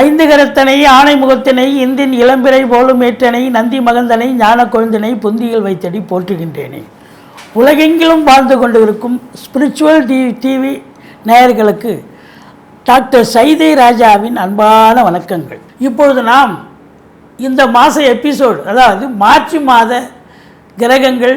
ஐந்து கரத்தனை ஆணை முகத்தினை இந்தின் இளம்பிறை போலும் ஏற்றனை நந்தி மகந்தனை ஞான கொழுந்தினை புந்தியில் வைத்தடி போற்றுகின்றேனே. உலகெங்கிலும் வாழ்ந்து கொண்டிருக்கும் ஸ்பிரிச்சுவல் டி டிவி நேயர்களுக்கு டாக்டர் சைதை ராஜாவின் அன்பான வணக்கங்கள். இப்பொழுது நாம் இந்த மாத எபிசோடு அதாவது மார்ச் மாத கிரகங்கள்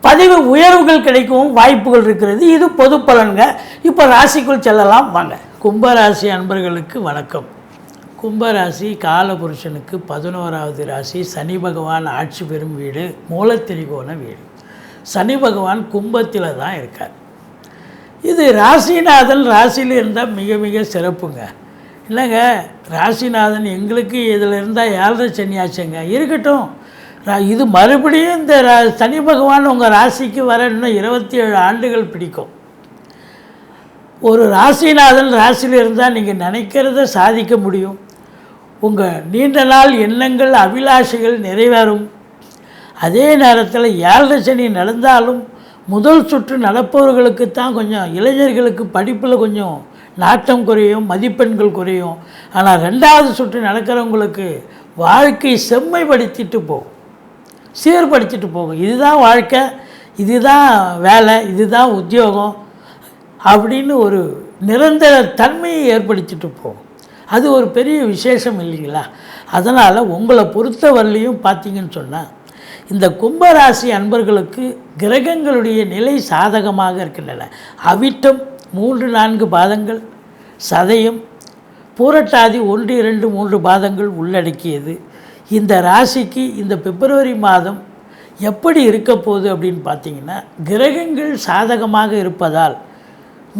பதிவு உயர்வுகள் கிடைக்கவும் வாய்ப்புகள் இருக்கிறது. இது பொது பலன்க. இப்போ ராசிக்குள் செல்லலாம். வாங்க. கும்பராசி அன்பர்களுக்கு வணக்கம். கும்பராசி காலபுருஷனுக்கு பதினோராவது ராசி. சனி பகவான் ஆட்சி பெறும் வீடு. மூலத்திரிகோண வீடு. சனி பகவான் கும்பத்தில் தான் இருக்கார். இது ராசிநாதன் ராசியில் இருந்தால் மிக மிக சிறப்புங்க. இல்லைங்க ராசிநாதன் எங்களுக்கு இதில் இருந்தால் ஏழரை சனியாச்சுங்க இருக்கட்டும். இது மறுபடியும் இந்த ரா- சனி பகவான் உங்கள் ராசிக்கு வர இன்னும் இருபத்தி ஏழு ஆண்டுகள் பிடிக்கும். ஒரு ராசிநாதன் ராசியில் இருந்தால் நீங்கள் நினைக்கிறத சாதிக்க முடியும். உங்கள் நீண்ட நாள் எண்ணங்கள் அபிலாஷைகள் நிறைவேறும். அதே நேரத்தில் ஏழரை சனி நடந்தாலும் முதல் சுற்று நடப்பவர்களுக்கு தான் கொஞ்சம் இளைஞர்களுக்கு படிப்பில் கொஞ்சம் நாட்டம் குறையும் மதிப்பெண்கள் குறையும். ஆனால் ரெண்டாவது சுற்று நடக்கிறவங்களுக்கு வாழ்க்கை செம்மைப்படுத்திட்டு போகும். சீர்படுத்திட்டு போகும் இதுதான் வாழ்க்கை இதுதான் வேலை இதுதான் உத்தியோகம் அப்படின்னு ஒரு நிரந்தர தன்மையை ஏற்படுத்திட்டு போகும் அது ஒரு பெரிய விசேஷம் இல்லைங்களா? அதனால் உங்களை பொறுத்தவரையிலையும் பார்த்தீங்கன்னு சொன்னால் இந்த கும்பராசி அன்பர்களுக்கு கிரகங்களுடைய நிலை சாதகமாக இருக்கின்றன. அவிட்டம் மூன்று நான்கு பாதங்கள் சதயம் பூரட்டாதி ஒன்று இரண்டு மூன்று பாதங்கள் உள்ளடக்கியது. இந்த ராசிக்கு இந்த பிப்ரவரி மாதம் எப்படி இருக்க போகுது அப்படின்னு பார்த்தீங்கன்னா கிரகங்கள் சாதகமாக இருப்பதால்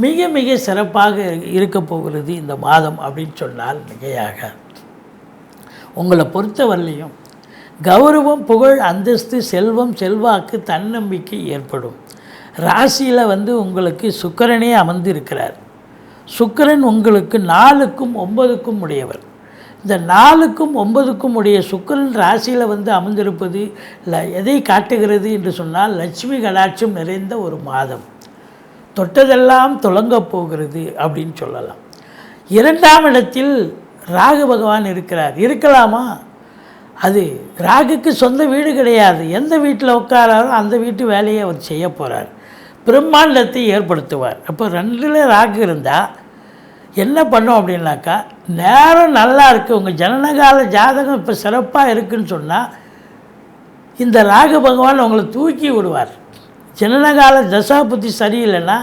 மிக மிக சிறப்பாக இருக்க போகிறது இந்த மாதம் அப்படின்னு சொன்னால் மிகையாக. உங்களை பொறுத்தவரையிலையும் கௌரவம் புகழ் அந்தஸ்து செல்வம் செல்வாக்கு தன்னம்பிக்கை ஏற்படும். ராசியில் வந்து உங்களுக்கு சுக்கரனே அமர்ந்து இருக்கிறார் சுக்கிரன் உங்களுக்கு நாலுக்கும் ஒன்பதுக்கும் உடையவர். இந்த நாலுக்கும் ஒன்பதுக்கும் உடைய சுக்கரன் ராசியில் வந்து அமர்ந்திருப்பது ல எதை காட்டுகிறது என்று சொன்னால் லட்சுமி கடாட்சம் நிறைந்த ஒரு மாதம். தொட்டதெல்லாம் துலங்கப் போகிறது அப்படின்னு சொல்லலாம். இரண்டாம் இடத்தில் ராகு பகவான் இருக்கிறார். இருக்கலாமா? அது ராகுக்கு சொந்த வீடு கிடையாது. எந்த வீட்டில் உட்காராரோ அந்த வீட்டு வேலையை அவர் செய்ய போகிறார் பிரம்மாண்டத்தை ஏற்படுத்துவார். அப்போ ரெண்டில் ராகு இருந்தால் என்ன பண்ணோம் அப்படின்னாக்கா நேரம் நல்லா இருக்குது உங்கள் ஜனனகால ஜாதகம் இப்போ சிறப்பாக இருக்குன்னு சொன்னால் இந்த ராகு பகவான் உங்களை தூக்கி விடுவார். ஜனனகால தசாபுத்தி சரியில்லைன்னா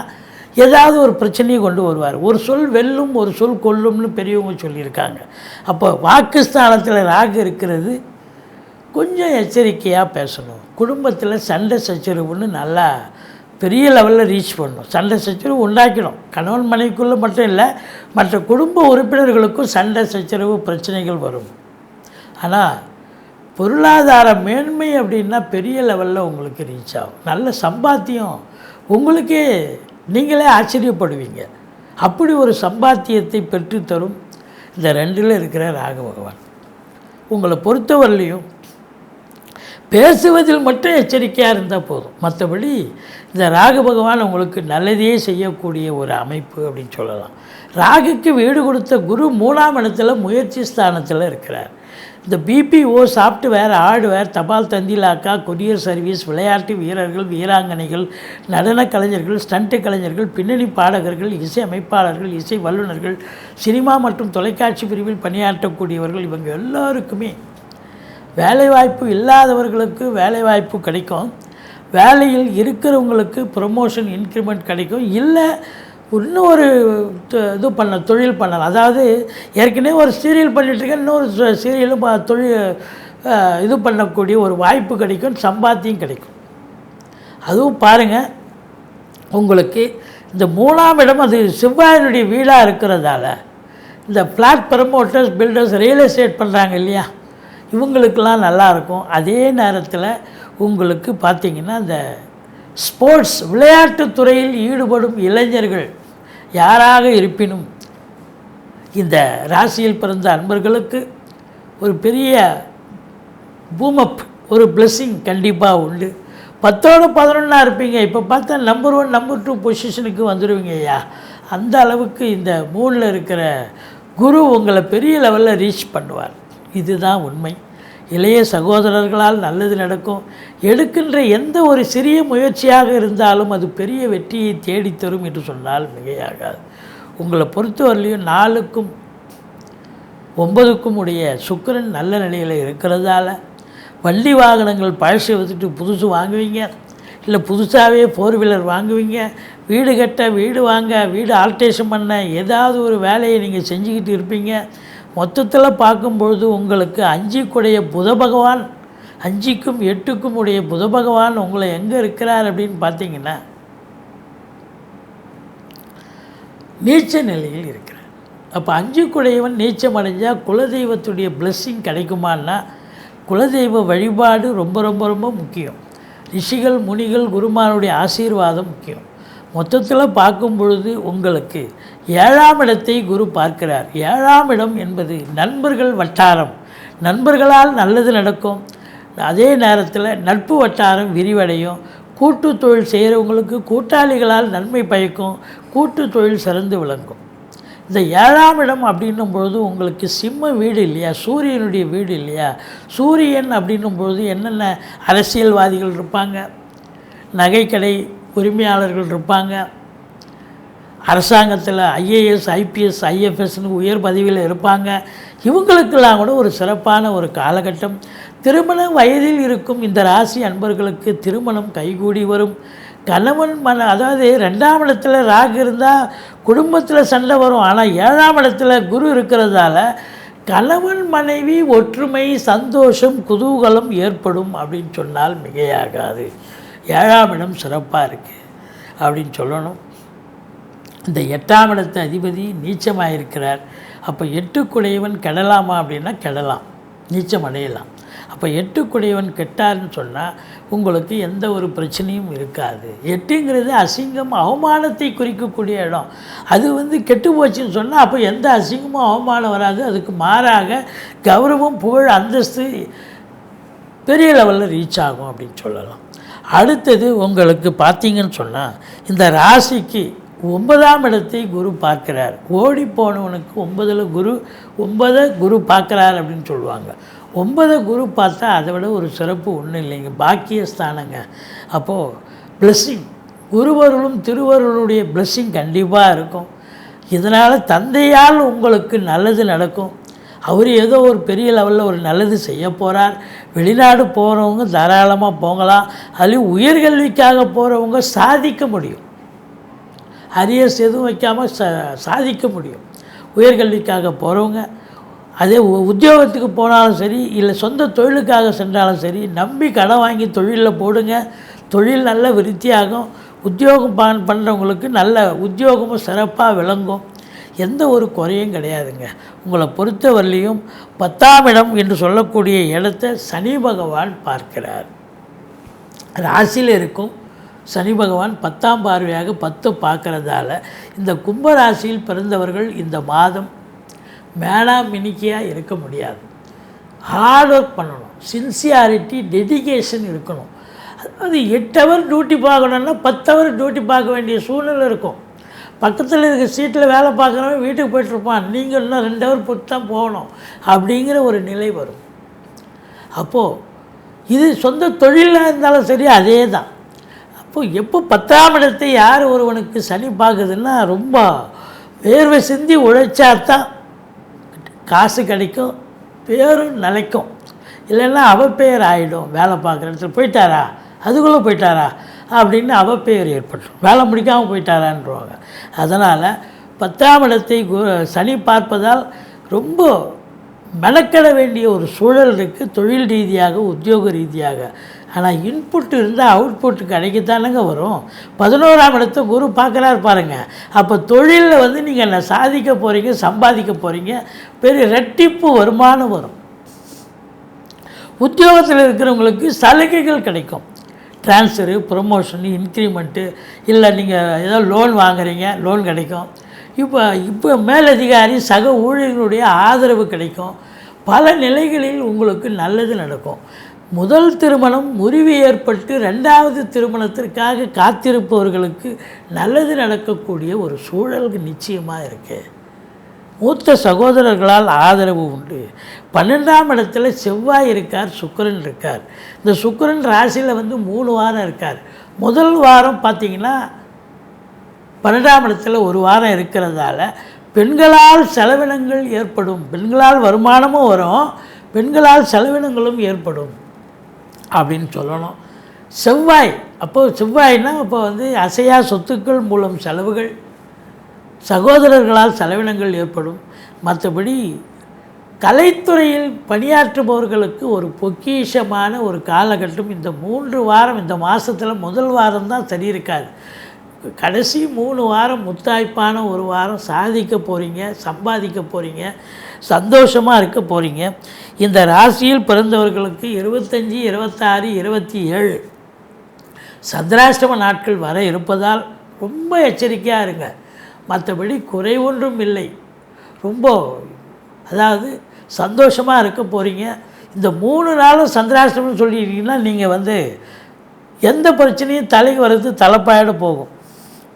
ஏதாவது ஒரு பிரச்சனையை கொண்டு வருவார். ஒரு சொல் வெல்லும் ஒரு சொல் கொல்லும்னு பெரியவங்க சொல்லியிருக்காங்க. அப்போ வாக்குஸ்தானத்தில் ராகு இருக்கிறது கொஞ்சம் எச்சரிக்கையாக பேசணும். குடும்பத்தில் சண்டை சச்சரவுன்னு நல்லா பெரிய லெவலில் ரீச் பண்ணணும். சண்டை சச்சரவு உண்டாக்கணும் கணவன் மனைவிக்குள்ளே மட்டும் இல்லை மற்ற குடும்ப உறுப்பினர்களுக்கும் சண்டை சச்சரவு பிரச்சனைகள் வரும். ஆனால் பொருளாதார மேன்மை அப்படின்னா பெரிய லெவலில் உங்களுக்கு ரீச் ஆகும். நல்ல சம்பாத்தியம். உங்களுக்கே நீங்களே ஆச்சரியப்படுவீங்க. அப்படி ஒரு சம்பாத்தியத்தை பெற்றுத்தரும் இந்த ரெண்டில் இருக்கிற ராக பகவான். உங்களை பொறுத்தவரையிலையும் பேசுவதில் மட்டும் எச்சரிக்கையாக இருந்தால் போதும். மற்றபடி இந்த ராகு பகவான் உங்களுக்கு நல்லதையே செய்யக்கூடிய ஒரு அமைப்பு அப்படின்னு சொல்லலாம். ராகுக்கு வீடு கொடுத்த குரு மூணாம் இடத்துல முயற்சி ஸ்தானத்தில் இருக்கிறார். இந்த பிபிஓ சாஃப்ட்வேர் ஹார்ட்வேர் தபால் தந்திலாக்கா கொரியர் சர்வீஸ் விளையாட்டு வீரர்கள் வீராங்கனைகள் நடன கலைஞர்கள் ஸ்டண்ட்டு கலைஞர்கள் பின்னணி பாடகர்கள் இசை அமைப்பாளர்கள் இசை வல்லுநர்கள் சினிமா மற்றும் தொலைக்காட்சி பிரிவில் பணியாற்றக்கூடியவர்கள் இவங்க எல்லாருக்குமே வேலைவாய்ப்பு இல்லாதவர்களுக்கு வேலைவாய்ப்பு கிடைக்கும். வேலையில் இருக்கிறவங்களுக்கு ப்ரொமோஷன் இன்க்ரிமெண்ட் கிடைக்கும். இல்லை இன்னொரு இது பண்ண தொழில் பண்ணலாம். அதாவது ஏற்கனவே ஒரு சீரியல் பண்ணிகிட்ருக்கேன் இன்னொரு சீரியலும் தொழில் இது பண்ணக்கூடிய ஒரு வாய்ப்பு கிடைக்கும் சம்பாத்தியம் கிடைக்கும். அதுவும் பாருங்கள் உங்களுக்கு இந்த மூணாம் இடம் அது செவ்வாயினுடைய வீடாக இருக்கிறதால இந்த flat promoters builders real estate பண்ணுறாங்க இல்லையா? இவங்களுக்கெல்லாம் நல்லாயிருக்கும். அதே நேரத்தில் உங்களுக்கு பார்த்திங்கன்னா இந்த ஸ்போர்ட்ஸ் விளையாட்டுத் துறையில் ஈடுபடும் இளைஞர்கள் யாராக இருப்பினும் இந்த ராசியில் பிறந்த அன்பர்களுக்கு ஒரு பெரிய பூமப் ஒரு blessing கண்டிப்பாக உண்டு. பத்தோடு பதினொன்றா இருப்பீங்க. இப்போ பார்த்தா நம்பர் ஒன் நம்பர் டூ பொசிஷனுக்கு வந்துடுவீங்க ஐயா. அந்த அளவுக்கு இந்த மூணில் இருக்கிற குரு உங்களை பெரிய லெவலில் ரீச் பண்ணுவார். இதுதான் உண்மை. இளைய சகோதரர்களால் நல்லது நடக்கும். எடுக்கின்ற எந்த ஒரு சிறிய முயற்சியாக இருந்தாலும் அது பெரிய வெற்றியை தேடித்தரும் என்று சொன்னால் மிகையாகாது. உங்களை பொறுத்தவரையிலையும் நாளுக்கும் ஒன்பதுக்கும் உடைய சுக்கிரன் நல்ல நிலையில் இருக்கிறதால வண்டி வாகனங்கள் பழசை வச்சுட்டு புதுசு வாங்குவீங்க. இல்லை புதுசாகவே ஃபோர் வீலர் வாங்குவீங்க. வீடு கட்ட வீடு வாங்க வீடு ஆல்ட்ரேஷன் பண்ண ஏதாவது ஒரு வேலையை நீங்கள் செஞ்சுக்கிட்டு இருப்பீங்க. மொத்தத்தில் பார்க்கும்பொழுது உங்களுக்கு அஞ்சிக்குடைய புத பகவான் அஞ்சிக்கும் எட்டுக்கும் உடைய புத பகவான் உங்களை எங்கே இருக்கிறார் அப்படின்னு பார்த்தீங்கன்னா நீச்ச நிலையில் இருக்கிறார். அப்போ அஞ்சுக்குடையவன் நீச்சம் அடைஞ்சால் குலதெய்வத்துடைய பிளெஸ்ஸிங் கிடைக்குமான்னா குலதெய்வ வழிபாடு ரொம்ப ரொம்ப ரொம்ப முக்கியம். ரிஷிகள் முனிகள் குருமாருடைய ஆசீர்வாதம் முக்கியம். மொத்தத்தில் பார்க்கும் பொழுது உங்களுக்கு ஏழாம் இடத்தை குரு பார்க்கிறார். ஏழாம் இடம் என்பது நண்பர்கள் வட்டாரம். நண்பர்களால் நல்லது நடக்கும். அதே நேரத்தில் நட்பு வட்டாரம் விரிவடையும். கூட்டு தொழில் செய்கிறவங்களுக்கு கூட்டாளிகளால் நன்மை பயக்கும். கூட்டு தொழில் சிறந்து விளங்கும். இந்த ஏழாம் இடம் அப்படின்னும் பொழுது உங்களுக்கு சிம்ம வீடு இல்லையா? சூரியனுடைய வீடு இல்லையா? சூரியன் அப்படின்னும் பொழுது என்னென்ன அரசியல்வாதிகள் இருப்பாங்க? நகைக்கடை உரிமையாளர்கள் இருப்பாங்க. அரசாங்கத்தில் ஐஏஎஸ் ஐபிஎஸ் ஐஎஃப்எஸ்னு உயர் பதவியில் இருப்பாங்க. இவங்களுக்கெல்லாம் கூட ஒரு சிறப்பான ஒரு காலகட்டம். திருமண வயதில் இருக்கும் இந்த ராசி அன்பர்களுக்கு திருமணம் கைகூடி வரும். கணவன் மன அதாவது ரெண்டாம் இடத்துல ராகு இருந்தால் குடும்பத்தில் சண்டை வரும். ஆனால் ஏழாம் இடத்துல குரு இருக்கிறதால கணவன் மனைவி ஒற்றுமை சந்தோஷம் குதூகலம் ஏற்படும் அப்படின்னு சொன்னால் மிகையாகாது. ஏழாம் இடம் சிறப்பாக இருக்குது அப்படின்னு சொல்லணும். இந்த எட்டாம் இடத்து அதிபதி நீச்சமாக இருக்கிறார் அப்போ எட்டுக்குடையவன் கெடலாமா அப்படின்னா கெடலாம். நீச்சம் அடையலாம். அப்போ எட்டுக்குடையவன் கெட்டார்னு சொன்னால் உங்களுக்கு எந்த ஒரு பிரச்சனையும் இருக்காது. எட்டுங்கிறது அசிங்கம் அவமானத்தை குறிக்கக்கூடிய இடம். அது வந்து கெட்டு போச்சுன்னு சொன்னால் அப்போ எந்த அசிங்கமும் அவமானம் வராது. அதுக்கு மாறாக கௌரவம் புகழ் அந்தஸ்து பெரிய லெவலில் ரீச் ஆகும் அப்படின்னு சொல்லலாம். அடுத்தது உங்களுக்கு பார்த்தீங்கன்னு சொன்னால் இந்த ராசிக்கு ஒன்பதாம் இடத்தை குரு பார்க்கிறார். ஓடி போனவனுக்கு ஒன்பதில் குரு ஒன்பதை குரு பார்க்குறார் அப்படின்னு சொல்லுவாங்க. ஒன்பதை குரு பார்த்தா அதை விட ஒரு சிறப்பு ஒன்றும் இல்லைங்க. பாக்கியஸ்தானங்க. அப்போது பிளஸ்ஸிங் குருவருளும் திருவருளுடைய பிளஸ்ஸிங் கண்டிப்பாக இருக்கும். இதனால் தந்தையால் உங்களுக்கு நல்லது நடக்கும். அவர் ஏதோ ஒரு பெரிய லெவலில் ஒரு நல்லது செய்ய போகிறார் வெளிநாடு போகிறவங்க தாராளமாக போகலாம். அதுலேயும் உயர்கல்விக்காக போகிறவங்க சாதிக்க முடியும். அரியர்ஸ் எதுவும் வைக்காமல் ச சாதிக்க முடியும். உயர்கல்விக்காக போகிறவங்க அதே உ- உத்தியோகத்துக்கு போனாலும் சரி இல்லை சொந்த தொழிலுக்காக சென்றாலும் சரி நம்பி கடன் வாங்கி தொழிலில் போடுங்க. தொழில் நல்ல விருத்தியாகும். உத்தியோகம் பண் பண்ணுறவங்களுக்கு நல்ல உத்தியோகமும் சிறப்பாக விளங்கும். எந்த ஒரு குறையும் கிடையாதுங்க. உங்களை பொறுத்தவரையிலையும் பத்தாம் இடம் என்று சொல்லக்கூடிய இடத்தை சனி பகவான் பார்க்கிறார். ராசியில் இருக்கும் சனி பகவான் பத்தாம் பார்வையாக பத்து பார்க்குறதால இந்த கும்ப ராசியில் பிறந்தவர்கள் இந்த மாதம் மேடா மினிக்கியாக இருக்க முடியாது. ஹார்ட் ஒர்க் பண்ணணும். சின்சியாரிட்டி டெடிகேஷன் இருக்கணும். அது எட்டு ஹவர் டியூட்டி பார்க்கணுன்னா பத்து ஹவர் டியூட்டி பார்க்க வேண்டிய சூழ்நிலை இருக்கும். பக்கத்தில் இருக்க சீட்டில் வேலை பார்க்குறவன் வீட்டுக்கு போயிட்டுருப்பான் நீங்கள் இன்னும் ரெண்டு ஹவர் போட்டு தான் போகணும். அப்படிங்கிற ஒரு நிலை வரும். அப்போது இது சொந்த தொழிலாக இருந்தாலும் சரி அதே தான் அப்போது எப்போ பத்தாம் இடத்தை யார் ஒருவனுக்கு சனி பார்க்குதுன்னா ரொம்ப வேர்வை சிந்தி உழைச்சா தான் காசு கிடைக்கும் பேரும் நிலைக்கும். இல்லைன்னா அவப்பெயர் ஆகிடும் வேலை பார்க்குற இடத்துல. போயிட்டாரா? அதுக்குள்ளே போயிட்டாரா? அப்படின்னு அவப்பெயர் ஏற்பட்டுரும் வேலை முடிக்காமல் போயிட்டாரான்றவாங்க அதனால் பத்தாம் இடத்தை சனி பார்ப்பதால் ரொம்ப மெனக்கெட வேண்டிய ஒரு சூழல் இருக்குது தொழில் ரீதியாக உத்தியோக ரீதியாக. ஆனால் இன்புட் இருந்தால் அவுட்புட் கிடைக்கத்தானுங்க வரும். பதினோராம் இடத்த குரு பார்க்குறாரு பாருங்கள் அப்போ தொழிலில் வந்து நீங்கள் என்ன சாதிக்க போகிறீங்க சம்பாதிக்க போகிறீங்க பெரிய ரெட்டிப்பு வருமானம் வரும். உத்தியோகத்தில் இருக்கிறவங்களுக்கு சலுகைகள் கிடைக்கும். ட்ரான்ஸ்ஃபரு ப்ரொமோஷனு இன்க்ரிமெண்ட்டு இல்லை நீங்கள் ஏதோ லோன் வாங்குறீங்க லோன் கிடைக்கும். இப்போ இப்போ மேலதிகாரி சக ஊழியர்களுடைய ஆதரவு கிடைக்கும். பல நிலைகளில் உங்களுக்கு நல்லது நடக்கும். முதல் திருமணம் முறிவு ஏற்பட்டு ரெண்டாவது திருமணத்திற்காக காத்திருப்பவர்களுக்கு நல்லது நடக்கக்கூடிய ஒரு சூழலுக்கு நிச்சயமாக இருக்குது மூத்த சகோதரர்களால் ஆதரவு உண்டு. பன்னெண்டாம் இடத்துல செவ்வாய் இருக்கார் சுக்கரன் இருக்கார். இந்த சுக்கிரன் ராசியில் வந்து மூணு வாரம் இருக்கார். முதல் வாரம் பார்த்தீங்கன்னா பன்னெண்டாம் இடத்துல ஒரு வாரம் இருக்கிறதால பெண்களால் செலவினங்கள் ஏற்படும். பெண்களால் வருமானமும் வரும் பெண்களால் செலவினங்களும் ஏற்படும் அப்படின்னு சொல்லணும். செவ்வாய் அப்போது செவ்வாய்னால் இப்போ வந்து அசையா சொத்துக்கள் மூலம் செலவுகள் சகோதரர்களால் செலவினங்கள் ஏற்படும். மற்றபடி கலைத்துறையில் பணியாற்றுபவர்களுக்கு ஒரு பொக்கிஷமான ஒரு காலகட்டம். இந்த மூன்று வாரம் இந்த மாதத்தில் முதல் வாரம் தான் சரி இருக்காது. கடைசி மூணு வாரம் முத்தாய்ப்பான ஒரு வாரம் சாதிக்க போகிறீங்க சம்பாதிக்க போகிறீங்க சந்தோஷமாக இருக்க போகிறீங்க இந்த ராசியில் பிறந்தவர்களுக்கு இருபத்தஞ்சி இருபத்தாறு இருபத்தி ஏழு சந்திராஷ்டம நாட்கள் வர இருப்பதால் ரொம்ப எச்சரிக்கையாக இருங்க. மற்றபடி குறை ஒன்றும் இல்லை. ரொம்ப அதாவது சந்தோஷமாக இருக்க போகிறீங்க இந்த மூணு நாளும் சந்திராஷ்டமம்னு சொல்லிட்டீங்கன்னா நீங்கள் வந்து எந்த பிரச்சனையும் தலைக்கு வர்றது தலைப்பாயிட போகும்.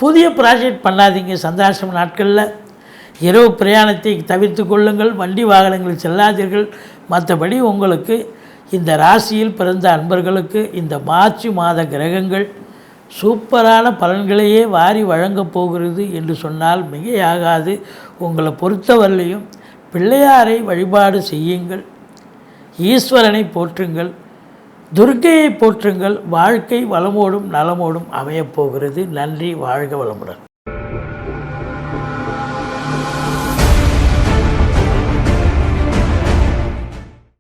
புதிய ப்ராஜெக்ட் பண்ணாதீங்க சந்திராஷ்டம நாட்களில். இரவு பிரயாணத்தை தவிர்த்து கொள்ளுங்கள். வண்டி வாகனங்களில் செல்லாதீர்கள். மற்றபடி உங்களுக்கு இந்த ராசியில் பிறந்த அன்பர்களுக்கு இந்த மார்ச் மாத கிரகங்கள் சூப்பரான பலன்களையே வாரி வழங்கப் போகிறது என்று சொன்னால் மிகையாகாது. உங்களை பொறுத்தவரையிலையும் பிள்ளையாரை வழிபாடு செய்யுங்கள். ஈஸ்வரனை போற்றுங்கள். துர்க்கையை போற்றுங்கள். வாழ்க்கை வளமோடும் நலமோடும் அமையப் போகிறது. நன்றி. வாழ்க வளமுடன்.